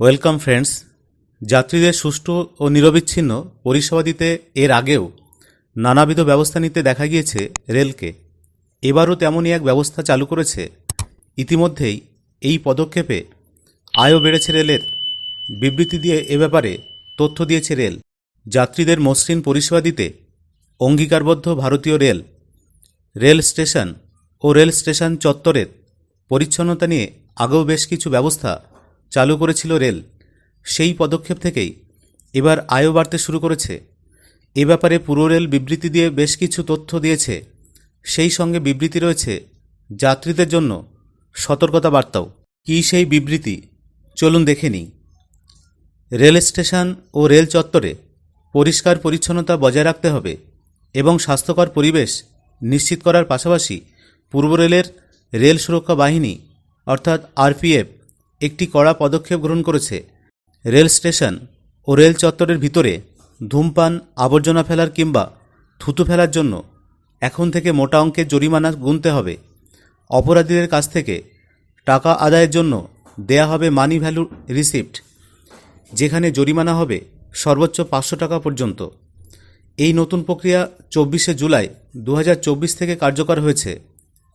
Welcome friends যাত্রীদের সুষ্ঠু ও নিরবিচ্ছিন্ন পরিষেবা দিতে এর আগেও নানাবিধ ব্যবস্থা নিতে দেখা গিয়েছে রেলকে। এবারও তেমনই এক ব্যবস্থা চালু করেছে। ইতিমধ্যেই এই পদক্ষেপে আয়ও বেড়েছে রেলের। বিবৃতি দিয়ে এ ব্যাপারে তথ্য দিয়েছে রেল। যাত্রীদের মসৃণ পরিষেবা দিতে অঙ্গীকারবদ্ধ ভারতীয় রেল রেল স্টেশন ও রেল স্টেশন চত্বরের পরিচ্ছন্নতা নিয়ে আগেও বেশ কিছু ব্যবস্থা চালু করেছিল রেল। সেই পদক্ষেপ থেকেই এবার আয়ও বাড়তে শুরু করেছে। এ ব্যাপারে পুরো রেল বিবৃতি দিয়ে বেশ কিছু তথ্য দিয়েছে। সেই সঙ্গে বিবৃতি রয়েছে যাত্রীদের জন্য সতর্কতা বার্তাও। কী সেই বিবৃতি? চলুন দেখে নিই। রেল স্টেশন ও রেল চত্বরে পরিষ্কার পরিচ্ছন্নতা বজায় রাখতে হবে এবং স্বাস্থ্যকর পরিবেশ নিশ্চিত করার পাশাপাশি পূর্ব রেলের রেল সুরক্ষা বাহিনী, অর্থাৎ আরপিএফ একটি কড়া পদক্ষেপ গ্রহণ করেছে। রেল স্টেশন ও রেল চত্বরের ভিতরে ধূমপান, আবর্জনা ফেলার কিংবা থুতু ফেলার জন্য এখন থেকে মোটা অঙ্কের জরিমানা গুনতে হবে। অপরাধীদের কাছ থেকে টাকা আদায়ের জন্য দেয়া হবে মানি ভ্যালু রিসিপ্ট যেখানে জরিমানা হবে সর্বোচ্চ পাঁচশো টাকা পর্যন্ত। এই নতুন প্রক্রিয়া চব্বিশে জুলাই দু হাজার চব্বিশ থেকে কার্যকর হয়েছে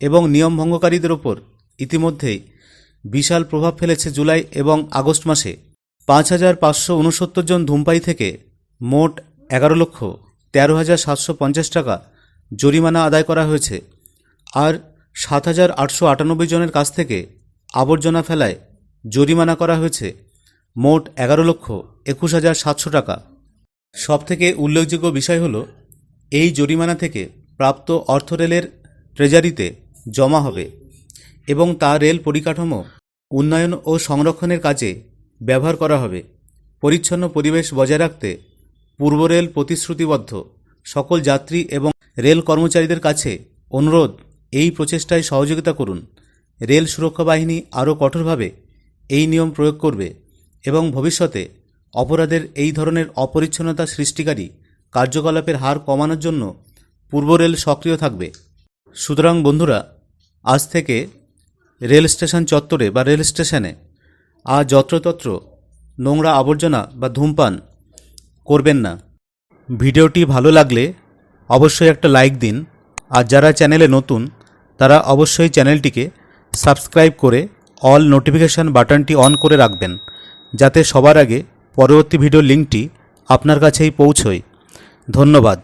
এবং নিয়ম ভঙ্গকারীদের ওপর ইতিমধ্যেই বিশাল প্রভাব ফেলেছে জুলাই এবং আগস্ট মাসে। পাঁচ হাজার পাঁচশো উনসত্তর জন ধূমপাই থেকে মোট এগারো লক্ষ তেরো হাজার সাতশো পঞ্চাশ টাকা জরিমানা আদায় করা হয়েছে। আর সাত হাজার আটশো আটানব্বই জনের কাছ থেকে আবর্জনা ফেলায় জরিমানা করা হয়েছে। মোট এগারো লক্ষ একুশ হাজার সাতশো টাকা। সবথেকে উল্লেখযোগ্য বিষয় হল, এই জরিমানা থেকে প্রাপ্ত অর্থ রেলের ট্রেজারিতে জমা হবে। এবং তা রেল পরিকাঠামো, উন্নয়ন ও সংরক্ষণের কাজে ব্যবহার করা হবে। পরিচ্ছন্ন পরিবেশ বজায় রাখতে পূর্ব রেল প্রতিশ্রুতিবদ্ধ। সকল যাত্রী এবং রেল কর্মচারীদের কাছে অনুরোধ, এই প্রচেষ্টায় সহযোগিতা করুন। রেল সুরক্ষা বাহিনী আরও কঠোরভাবে এই নিয়ম প্রয়োগ করবে এবং ভবিষ্যতে অপরাধের এই ধরনের অপরিচ্ছন্নতা সৃষ্টিকারী কার্যকলাপের হার কমানোর জন্য পূর্ব রেল সক্রিয় থাকবে। সুতরাং বন্ধুরা, আজ থেকে রেল স্টেশন চত্বরে বা রেল স্টেশনে আর যত্রতত্র নোংরা আবর্জনা বা ধূমপান করবেন না। ভিডিওটি ভালো লাগলে অবশ্যই একটা লাইক দিন আর যারা চ্যানেলে নতুন, তারা অবশ্যই চ্যানেলটিকে সাবস্ক্রাইব করে অল নোটিফিকেশান বাটনটি অন করে রাখবেন, যাতে সবার আগে পরবর্তী ভিডিও লিঙ্কটি আপনার কাছেই পৌঁছয়। ধন্যবাদ।